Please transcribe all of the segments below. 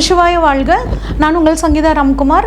நமசிவாய வாழ்க. நான் உங்கள் சங்கீதா ராம்குமார்.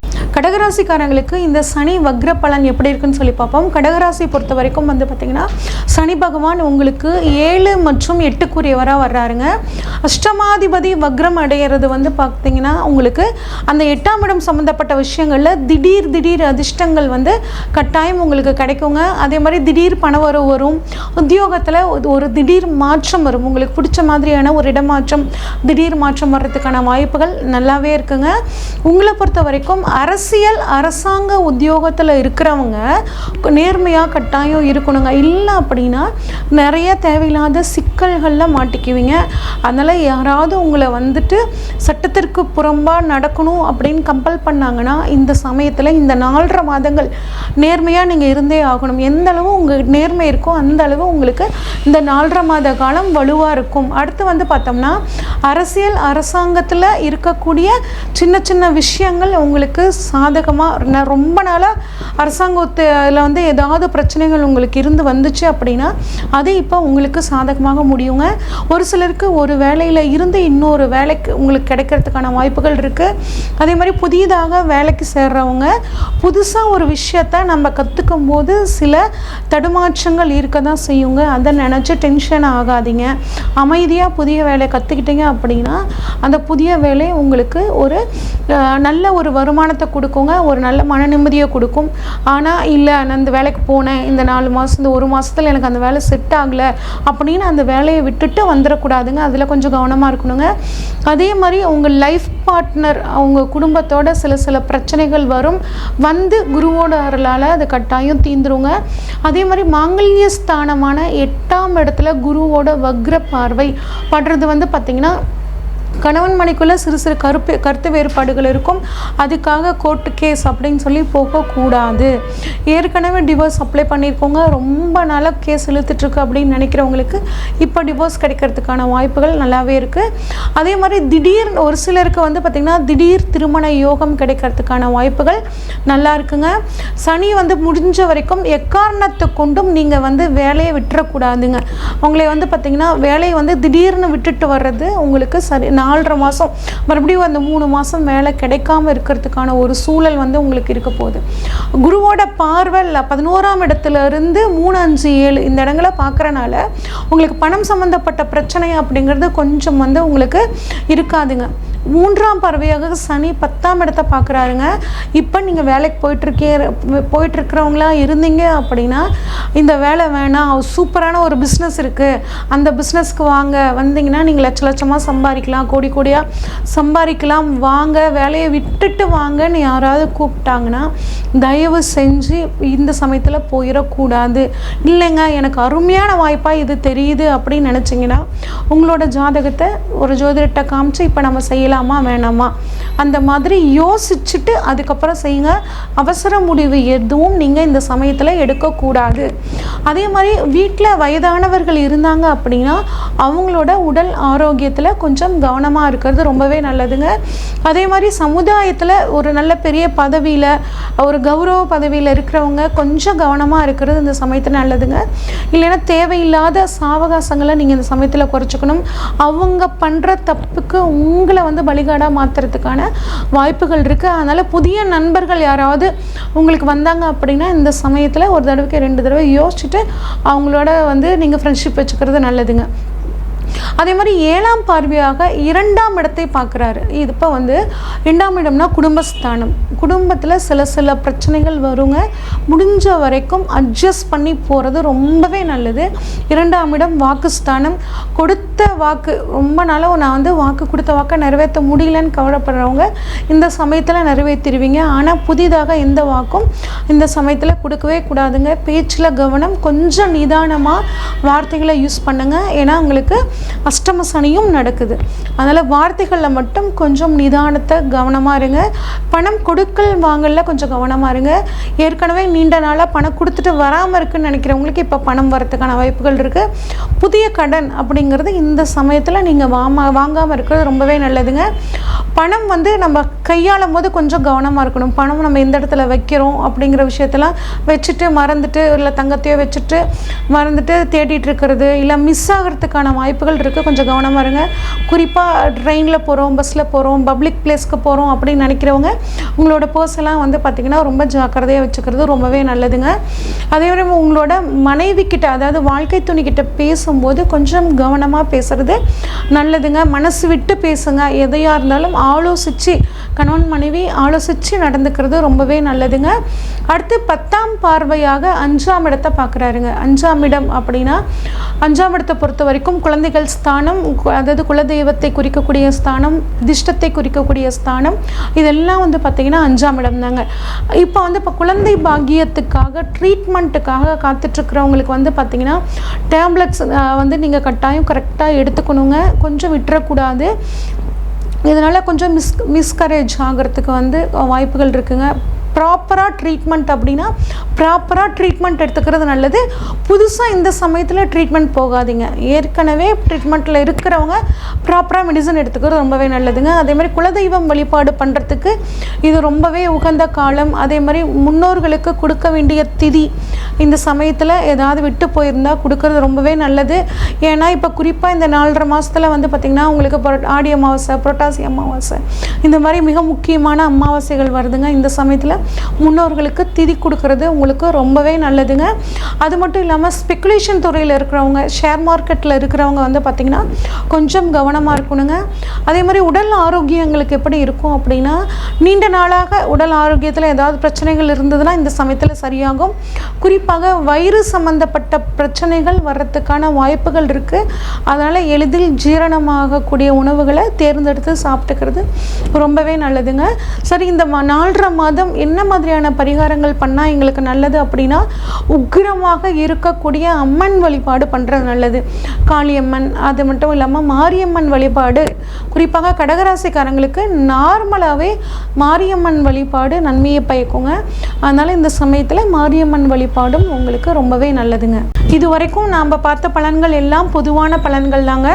கடகராசிக்காரங்களுக்கு இந்த சனி வக்ர பலன் எப்படி இருக்குன்னு சொல்லி பார்ப்போம். கடகராசி பொறுத்த வரைக்கும் வந்து பார்த்திங்கன்னா சனி பகவான் உங்களுக்கு ஏழு மற்றும் எட்டுக்குரியவராக வர்றாருங்க. அஷ்டமாதிபதி வக்ரம் அடையிறது வந்து பார்த்தீங்கன்னா உங்களுக்கு அந்த எட்டாம் இடம் சம்மந்தப்பட்ட விஷயங்களில் திடீர் திடீர் அதிர்ஷ்டங்கள் வந்து கட்டாயம் உங்களுக்கு கிடைக்குங்க. அதே மாதிரி திடீர் பணவரவு வரும். உத்தியோகத்தில் ஒரு திடீர் மாற்றம் வரும். உங்களுக்கு பிடிச்ச மாதிரியான ஒரு இடமாற்றம் திடீர் மாற்றம் வர்றதுக்கான வாய்ப்புகள் நல்லாவே இருக்குங்க. உங்களை பொறுத்த வரைக்கும் அரசு அரசியல் அரசாங்க உத்தியோகத்தில் இருக்கிறவங்க நேர்மையாக கட்டாயம் இருக்கணுங்க. இல்லை அப்படின்னா நிறைய தேவையில்லாத சிக்கல்களில் மாட்டிக்குவீங்க. அதனால் யாராவது உங்களை வந்துட்டு சட்டத்திற்கு புறம்பாக நடக்கணும் அப்படின்னு கம்பல் பண்ணாங்கன்னா இந்த சமயத்தில் இந்த நாலரை மாதங்கள் நேர்மையாக நீங்கள் இருந்தே ஆகணும். எந்த அளவு உங்கள் நேர்மை இருக்கோ அந்த அளவு உங்களுக்கு இந்த நாலரை மாத காலம் வலுவாக இருக்கும். அடுத்து வந்து பார்த்தோம்னா அரசியல் அரசாங்கத்தில் இருக்கக்கூடிய சின்ன சின்ன விஷயங்கள் உங்களுக்கு சாதகமாக ரொம்ப நாளாக அரசாங்கத்தில் வந்து ஏதாவது பிரச்சனைகள் உங்களுக்கு இருந்து வந்துச்சு அப்படின்னா அது இப்போ உங்களுக்கு சாதகமாக முடியுங்க. ஒரு சிலருக்கு ஒரு வேலையில் இருந்து இன்னொரு வேலைக்கு உங்களுக்கு கிடைக்கிறதுக்கான வாய்ப்புகள் இருக்குது அதே மாதிரி புதிதாக வேலைக்கு சேர்றவங்க புதுசாக ஒரு விஷயத்த நம்ம கற்றுக்கும் போது சில தடுமாற்றங்கள் இருக்க தான் செய்யுங்க. அதை நினச்சி டென்ஷன் ஆகாதீங்க. அமைதியாக புதிய வேலையை கற்றுக்கிட்டீங்க அப்படின்னா அந்த புதிய வேலை உங்களுக்கு ஒரு நல்ல ஒரு வருமானத்தை கொடுக்குங்க. ஒரு நல்ல மன நிம்மதியை கொடுக்கும். ஆனால் இல்லை நான் இந்த வேலைக்கு போனேன். இந்த நாலு மாதம் இந்த ஒரு மாதத்தில் எனக்கு அந்த வேலை செட் ஆகலை. அப்படின்னு அந்த வேலையை விட்டுட்டு வந்துடக்கூடாதுங்க. அதில் கொஞ்சம் கவனமாக இருக்கணுங்க. அதே மாதிரி உங்கள் லைஃப் பார்ட்னர் அவங்க குடும்பத்தோட சில சில பிரச்சனைகள் வரும். வந்து குருவோட அருளால் அது கட்டாயம் தீந்துருங்க. அதே மாதிரி மாங்கல்ய ஸ்தானமான எட்டாம் இடத்துல குருவோட வக்ர பார்வை படுறது வந்து பார்த்திங்கன்னா கணவன் மனைக்குள்ளே சிறு சிறு கருப்பு கருத்து வேறுபாடுகள் இருக்கும். அதுக்காக கோர்ட்டு கேஸ் அப்படின்னு சொல்லி போகக்கூடாது. ஏற்கனவே டிவோர்ஸ் அப்ளை பண்ணியிருக்கோங்க. ரொம்ப நாளாக கேஸ் இழுத்துட்ருக்கு அப்படின்னு நினைக்கிறவங்களுக்கு இப்போ டிவோர்ஸ் கிடைக்கிறதுக்கான வாய்ப்புகள் நல்லாவே இருக்குது அதே மாதிரி திடீர் ஒரு சிலருக்கு வந்து பார்த்திங்கன்னா திடீர் திருமண யோகம் கிடைக்கிறதுக்கான வாய்ப்புகள் நல்லா இருக்குங்க. சனி வந்து முடிஞ்ச வரைக்கும் எக்காரணத்தை கொண்டும் நீங்கள் வந்து வேலையை விட்டுறக்கூடாதுங்க. உங்களை வந்து பார்த்திங்கன்னா வேலையை வந்து திடீர்னு விட்டுட்டு வர்றது உங்களுக்கு சரி நான் நாலரை மாதம் மறுபடியும் அந்த மூணு மாதம் வேலை கிடைக்காம இருக்கிறதுக்கான ஒரு சூழல் வந்து உங்களுக்கு இருக்க போகுது. குருவோட பார்வை பதினோராம் இடத்துல இருந்து மூணு அஞ்சு ஏழு இந்த இடங்களை பார்க்குறனால உங்களுக்கு பணம் சம்மந்தப்பட்ட பிரச்சனை அப்படிங்கிறது கொஞ்சம் வந்து உங்களுக்கு இருக்காதுங்க. மூன்றாம் பார்வையாக சனி பத்தாம் இடத்த பார்க்குறாருங்க. இப்போ நீங்கள் வேலைக்கு போயிட்டுருக்கே போயிட்டுருக்கிறவங்களாம் இருந்தீங்க அப்படின்னா இந்த வேலை வேணாம் சூப்பரான ஒரு பிஸ்னஸ் இருக்குது அந்த பிஸ்னஸ்க்கு வாங்க. வந்தீங்கன்னா நீங்கள் லட்ச லட்சமாக சம்பாதிக்கலாம் கோடி கோடியாக சம்பாதிக்கலாம். வாங்க வேலையை விட்டுட்டு வாங்கன்னு யாராவது கூப்பிட்டாங்கன்னா தயவு செஞ்சு இந்த சமயத்தில் போயிடக்கூடாது. இல்லைங்க எனக்கு அருமையான வாய்ப்பாக இது தெரியுது அப்படின்னு நினச்சிங்கன்னா உங்களோட ஜாதகத்தை ஒரு ஜோதிடத்தை காமிச்சு இப்போ நம்ம செய்யலாம். வேணாமா? அந்த மாதிரி யோசிச்சுட்டு அதுக்கப்புறம் செய்யுங்க. அவசர முடிவு எதுவும் நீங்கள் இந்த சமயத்தில் எடுக்கக்கூடாது. அதே மாதிரி வீட்டில் வயதானவர்கள் இருந்தாங்க அப்படின்னா அவங்களோட உடல் ஆரோக்கியத்தில் கொஞ்சம் கவனமாக இருக்கிறது ரொம்பவே நல்லதுங்க. அதே மாதிரி சமுதாயத்தில் ஒரு நல்ல பெரிய பதவியில் ஒரு கௌரவ பதவியில் இருக்கிறவங்க கொஞ்சம் கவனமாக இருக்கிறது இந்த சமயத்தில் நல்லதுங்க. இல்லைன்னா தேவையில்லாத சாவகாசங்களை நீங்கள் இந்த சமயத்தில் குறைச்சிக்கணும். அவங்க பண்ணுற தப்புக்கு உங்களை வந்து பலிகாடாக மாற்றுறதுக்கான வாய்ப்புகள் இருக்குது அதனால் புதிய நண்பர்கள் யாராவது உங்களுக்கு வந்தாங்க அப்படின்னா இந்த சமயத்தில் ஒரு தடவைக்கு ரெண்டு தடவை யோசிச்சுட்டு அவங்களோட வந்து நீங்கள் ஃப்ரெண்ட்ஷிப் வச்சுக்கிறது நல்லதுங்க. அதே மாதிரி ஏழாம் பார்வையாக இரண்டாம் இடத்தை பார்க்குறாரு. இது இப்போ வந்து ரெண்டாம் இடம்னா குடும்பஸ்தானம். குடும்பத்தில் சில சில பிரச்சனைகள் வருங்க. முடிஞ்ச வரைக்கும் அட்ஜஸ்ட் பண்ணி போகிறது ரொம்பவே நல்லது. இரண்டாம் இடம் வாக்குஸ்தானம். கொடுத்த வாக்கு ரொம்ப நாளாக நான் வந்து வாக்கு கொடுத்த வாக்கை நிறைவேற்ற முடியலன்னு கவலைப்படுறவங்க இந்த சமயத்தில் நிறைவேற்றிடுவீங்க ஆனால் புதிதாக எந்த வாக்கும் இந்த சமயத்தில் கொடுக்கவே கூடாதுங்க. பேச்சில் கவனம் கொஞ்சம் நிதானமாக வார்த்தைகளை யூஸ் பண்ணுங்கள் ஏன்னா உங்களுக்கு அஷ்டம சனியும் நடக்குது. அதனால் வார்த்தைகளில் மட்டும் கொஞ்சம் நிதானத்தை கவனமாக இருங்க. பணம் கொடுக்கல் வாங்கல கொஞ்சம் கவனமாக இருங்க. ஏற்கனவே நீண்ட நாளாக பணம் கொடுத்துட்டு வராமல் இருக்குன்னு நினைக்கிறவங்களுக்கு இப்போ பணம் வரதுக்கான வாய்ப்புகள் இருக்குது புதிய கடன் அப்படிங்கிறது இந்த சமயத்தில் நீங்கள் வாமா வாங்காமல் இருக்கிறது ரொம்பவே நல்லதுங்க. பணம் வந்து நம்ம கையாளும் போது கொஞ்சம் கவனமாக இருக்கணும். பணம் நம்ம எந்த இடத்துல வைக்கிறோம் அப்படிங்கிற விஷயத்தெல்லாம் வச்சுட்டு மறந்துட்டு இல்லை தங்கத்தையோ வச்சுட்டு மறந்துட்டு தேடிட்டு இருக்கிறது இல்லை மிஸ் ஆகிறதுக்கான வாய்ப்புகள் இருக்குது கொஞ்சம் கவனமாக இருங்க. குறிப்பாக ட்ரெயினில் போகிறோம் பஸ்ஸில் போகிறோம் பப்ளிக் பிளேஸ்க்கு போகிறோம் அப்படின்னு நினைக்கிறவங்க உங்களோட பர்ஸ் எல்லாம் வந்து பார்த்திங்கன்னா ரொம்ப ஜாக்கிரதையாக வச்சுக்கிறது ரொம்பவே நல்லதுங்க. அதே மாதிரி உங்களோட மனைவி கிட்ட அதாவது வாழ்க்கை துணிக்கிட்ட பேசும்போது கொஞ்சம் கவனமாக பேசுகிறது நல்லதுங்க. மனசு விட்டு பேசுங்க. எதையாக இருந்தாலும் ஆலோசித்து கணவன் மனைவி ஆலோசித்து நடந்துக்கிறது ரொம்பவே நல்லதுங்க. அடுத்து பத்தாம் பார்வையாக அஞ்சாம் இடத்தை பார்க்குறாருங்க. அஞ்சாம் இடம் அப்படின்னா அஞ்சாம் இடத்தை பொறுத்த வரைக்கும் குழந்தைகள் ஸ்தானம் அதாவது குலதெய்வத்தை குறிக்கக்கூடிய ஸ்தானம் திஷ்டத்தை குறிக்கக்கூடிய ஸ்தானம் இதெல்லாம் வந்து பார்த்திங்கன்னா அஞ்சாம் இடம் தாங்க. இப்போ வந்து இப்போ குழந்தை பாக்கியத்துக்காக ட்ரீட்மெண்ட்டுக்காக காத்துட்ருக்கிறவங்களுக்கு வந்து பார்த்திங்கன்னா டேப்லெட்ஸ் வந்து நீங்கள் கட்டாயம் கரெக்டாக எடுத்துக்கணுங்க. கொஞ்சம் விட்டுறக்கூடாது. இதனால் கொஞ்சம் மிஸ் மிஸ்கரேஜ் ஆகிறதுக்கு வந்து வாய்ப்புகள் இருக்குங்க. ப்ராப்பராக ட்ரீட்மெண்ட் அப்படின்னா ப்ராப்பராக ட்ரீட்மெண்ட் எடுத்துக்கிறது நல்லது. புதுசாக இந்த சமயத்தில் ட்ரீட்மெண்ட் போகாதீங்க. ஏற்கனவே ட்ரீட்மெண்ட்டில் இருக்கிறவங்க ப்ராப்பராக மெடிசன் எடுத்துக்கிறது ரொம்பவே நல்லதுங்க. அதே மாதிரி குலதெய்வம் வழிபாடு பண்ணுறதுக்கு இது ரொம்பவே உகந்த காலம். அதே மாதிரி முன்னோர்களுக்கு கொடுக்க வேண்டிய திதி இந்த சமயத்தில் ஏதாவது விட்டு போயிருந்தால் கொடுக்கறது ரொம்பவே நல்லது. ஏன்னா இப்போ குறிப்பாக இந்த நாலரை மாதத்தில் வந்து பார்த்திங்கன்னா உங்களுக்கு புரோ ஆடி அமாவாசை புரட்டாசி அமாவாசை இந்த மாதிரி மிக முக்கியமான அமாவாசைகள் வருதுங்க. இந்த சமயத்தில் முன்னோர்களுக்கு திதி கொடுக்கறது உங்களுக்கு ரொம்பவே நல்லதுங்க. அது மட்டும் இல்லாமல் ஸ்பெக்குலேஷன் துறையில் இருக்கிறவங்க ஷேர் மார்க்கெட்டில் இருக்கிறவங்க வந்து பார்த்திங்கன்னா கொஞ்சம் கவனமாக இருக்கணுங்க. அதே மாதிரி உடல் ஆரோக்கியங்களுக்கு எப்படி இருக்கும் அப்படின்னா நீண்ட நாளாக உடல் ஆரோக்கியத்தில் ஏதாவது பிரச்சனைகள் இருந்ததுன்னா இந்த சமயத்தில் சரியாகும். குறிப்பாக வயிறு சம்பந்தப்பட்ட பிரச்சனைகள் வர்றதுக்கான வாய்ப்புகள் இருக்குது அதனால் எளிதில் ஜீரணமாகக்கூடிய உணவுகளை தேர்ந்தெடுத்து சாப்பிட்டுக்கிறது ரொம்பவே நல்லதுங்க. சரி இந்த மா- நாலரை மாதம் என்ன மாதிரியான பரிகாரங்கள் பண்ணால் எங்களுக்கு நல்லது அப்படின்னா உக்கிரமாக இருக்கக்கூடிய அம்மன் வழிபாடு பண்ணுறது நல்லது. காளியம்மன் அது மட்டும் இல்லாமல் மாரியம்மன் வழிபாடு. குறிப்பாக கடகராசிக்காரங்களுக்கு நார்மலாகவே மாரியம்மன் வழிபாடு நன்மையை பயக்குங்க. அதனால் இந்த சமயத்தில் மாரியம்மன் வழிபாடு வழிபாடும் உங்களுக்கு ரொம்பவே நல்லதுங்க. இது வரைக்கும் நாம் பார்த்த பலன்கள் எல்லாம் பொதுவான பலன்கள் தாங்க.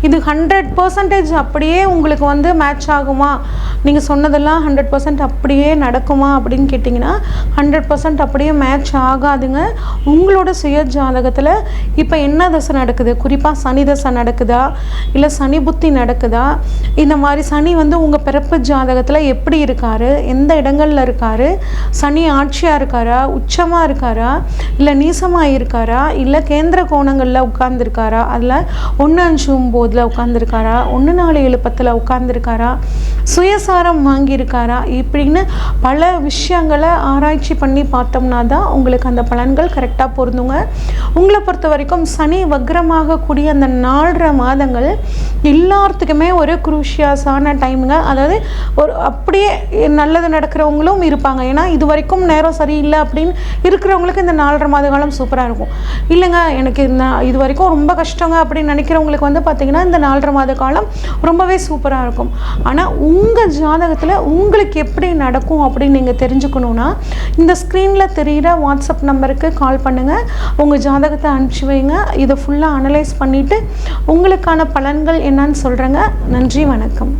இது ஹண்ட்ரட் பர்சன்டேஜ் அப்படியே உங்களுக்கு வந்து மேட்ச் ஆகுமா? நீங்கள் சொன்னதெல்லாம் ஹண்ட்ரட் பர்சன்ட் அப்படியே நடக்குமா அப்படின்னு கேட்டிங்கன்னா ஹண்ட்ரட் பர்சன்ட் அப்படியே மேட்ச் ஆகாதுங்க. உங்களோட சுய ஜாதகத்தில் இப்போ என்ன தசை நடக்குது? குறிப்பாக சனி தசை நடக்குதா? இல்லை சனி புத்தி நடக்குதா? இந்த மாதிரி சனி வந்து உங்கள் பிறப்பு ஜாதகத்தில் எப்படி இருக்காரு? எந்த இடங்களில் இருக்காரு? சனி ஆட்சியாக இருக்காரா? உச்சமாக இருக்காரா? இல்லை நீசமாக இருக்காரா இல்லை கேந்திர கோணங்களில் உட்கார்ந்துருக்காரா? அதில் ஒன்று அஞ்சு ஒம்போதில் உட்காந்துருக்காரா ஒன்று நாலு ஏழு பத்தில் உட்காந்துருக்காரா சுயசாரம் வாங்கியிருக்காரா? இப்படின்னு பல விஷயங்களை ஆராய்ச்சி பண்ணி பார்த்தோம்னா தான் உங்களுக்கு அந்த பலன்கள் கரெக்டாக பொருந்துங்க. உங்களை பொறுத்த வரைக்கும் சனி வக்ரமாகக்கூடிய அந்த நாலரை மாதங்கள் எல்லாத்துக்குமே ஒரு குரூஷியஸான டைமுங்க அதாவது ஒரு அப்படியே நல்லது நடக்கிறவங்களும் இருப்பாங்க. ஏன்னா இது வரைக்கும் நேரம் சரியில்லை அப்படின்னு இருக்கிறவங்களுக்கு இந்த நாலரை மாத காலம் சூப்பராக இருக்கும். இல்லைங்க எனக்கு இந்த இது வரைக்கும் ரொம்ப கஷ்டங்க அப்படின்னு நினைக்கிறவங்களுக்கு வந்து பார்த்திங்கன்னா இந்த நாலரை மாத காலம் ரொம்பவே சூப்பராக இருக்கும். ஆனால் உங்கள் ஜாதகத்தில் உங்களுக்கு எப்படி நடக்கும் அப்படின்னு நீங்கள் தெரிஞ்சுக்கணுன்னா இந்த ஸ்க்ரீனில் தெரிகிற வாட்ஸ்அப் நம்பருக்கு கால் பண்ணுங்கள் உங்கள் ஜாதகத்தை அனுப்பிச்சி வைங்க. இதை ஃபுல்லாக அனலைஸ் பண்ணிவிட்டு உங்களுக்கான பலன்கள் என்னன்னு சொல்கிறேங்க நன்றி வணக்கம்.